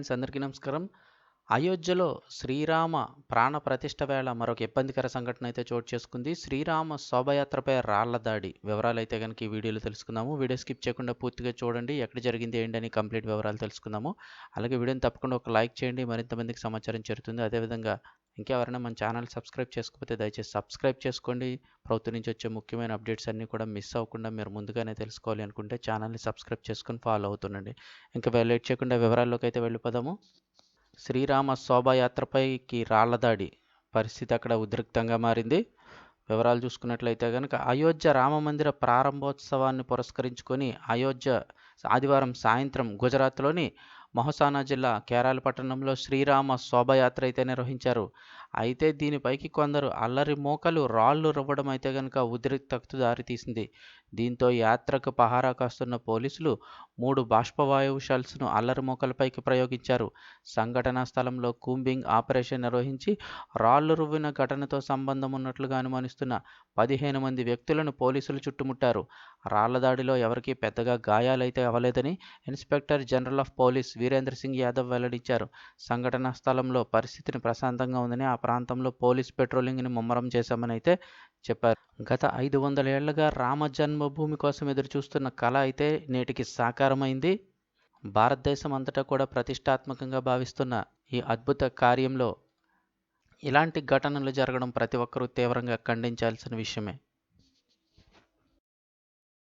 Friends అందరికీ నమస్కారం. అయోధ్యలో శ్రీరామ ప్రాణ ప్రతిష్ట వేళ మరొక ఇబ్బందికర సంఘటన అయితే చోటు చేసుకుంది. శ్రీరామ శోభయాత్రపై రాళ్ళ దాడి వివరాలు అయితే కనుక ఈ వీడియోలో తెలుసుకుందాము. వీడియో స్కిప్ చేయకుండా పూర్తిగా చూడండి. ఎక్కడ జరిగింది ఏంటని కంప్లీట్ వివరాలు తెలుసుకుందాము. అలాగే వీడియోని తప్పకుండా ఒక లైక్ చేయండి. మరింత మందికి సమాచారం చేరుతుంది. అదేవిధంగా ఇంకెవరైనా మన ఛానల్ సబ్స్క్రైబ్ చేసుకోకపోతే దయచేసి సబ్స్క్రైబ్ చేసుకోండి. ప్రభుత్వం నుంచి వచ్చే ముఖ్యమైన అప్డేట్స్ అన్నీ కూడా మిస్ అవ్వకుండా మీరు ముందుగానే తెలుసుకోవాలి అనుకుంటే ఛానల్ని సబ్స్క్రైబ్ చేసుకొని ఫాలో అవుతుండండి. ఇంకా లేట్ చేయకుండా వివరాల్లోకి అయితే వెళ్ళిపోదాము. శ్రీరామ శోభాయాత్రపైకి రాళ్ళదాడి పరిస్థితి అక్కడ ఉద్రిక్తంగా మారింది. వివరాలు చూసుకున్నట్లయితే కనుక అయోధ్య రామ మందిర ప్రారంభోత్సవాన్ని పురస్కరించుకొని అయోధ్య ఆదివారం సాయంత్రం గుజరాత్లోని మహసానా జిల్లా కేరాల పట్టణంలో శ్రీరామ శోభయాత్ర అయితే నిర్వహించారు. అయితే దీనిపైకి కొందరు అల్లరి మోకలు రాళ్ళు రువ్వడం అయితే కనుక ఉద్రిక్తకు దారితీసింది దీంతో యాత్రకు పహారా కాస్తున్న పోలీసులు మూడు బాష్పవాయువు షెల్స్ను అల్లరి మోకలపైకి ప్రయోగించారు. సంఘటనా స్థలంలో కూంబింగ్ ఆపరేషన్ నిర్వహించి రాళ్ళు రువ్విన ఘటనతో సంబంధం ఉన్నట్లుగా అనుమానిస్తున్న పదిహేను మంది వ్యక్తులను పోలీసులు చుట్టుముట్టారు. రాళ్ళ దాడిలో ఎవరికీ పెద్దగా గాయాలైతే అవ్వలేదని inspector general of police Virendra Singh Yadav వెల్లడించారు. సంఘటనా స్థలంలో పరిస్థితిని ప్రశాంతంగా ఉందని ఆ ప్రాంతంలో పోలీస్ పెట్రోలింగ్ని ముమ్మరం చేశామని అయితే చెప్పారు. గత ఐదు వందల ఏళ్ళుగా రామ జన్మభూమి కోసం ఎదురుచూస్తున్న కళ అయితే నేటికి సాకారమైంది. భారతదేశం అంతటా కూడా ప్రతిష్టాత్మకంగా భావిస్తున్న ఈ అద్భుత కార్యంలో ఇలాంటి ఘటనలు జరగడం ప్రతి ఒక్కరూ తీవ్రంగా ఖండించాల్సిన విషయమే.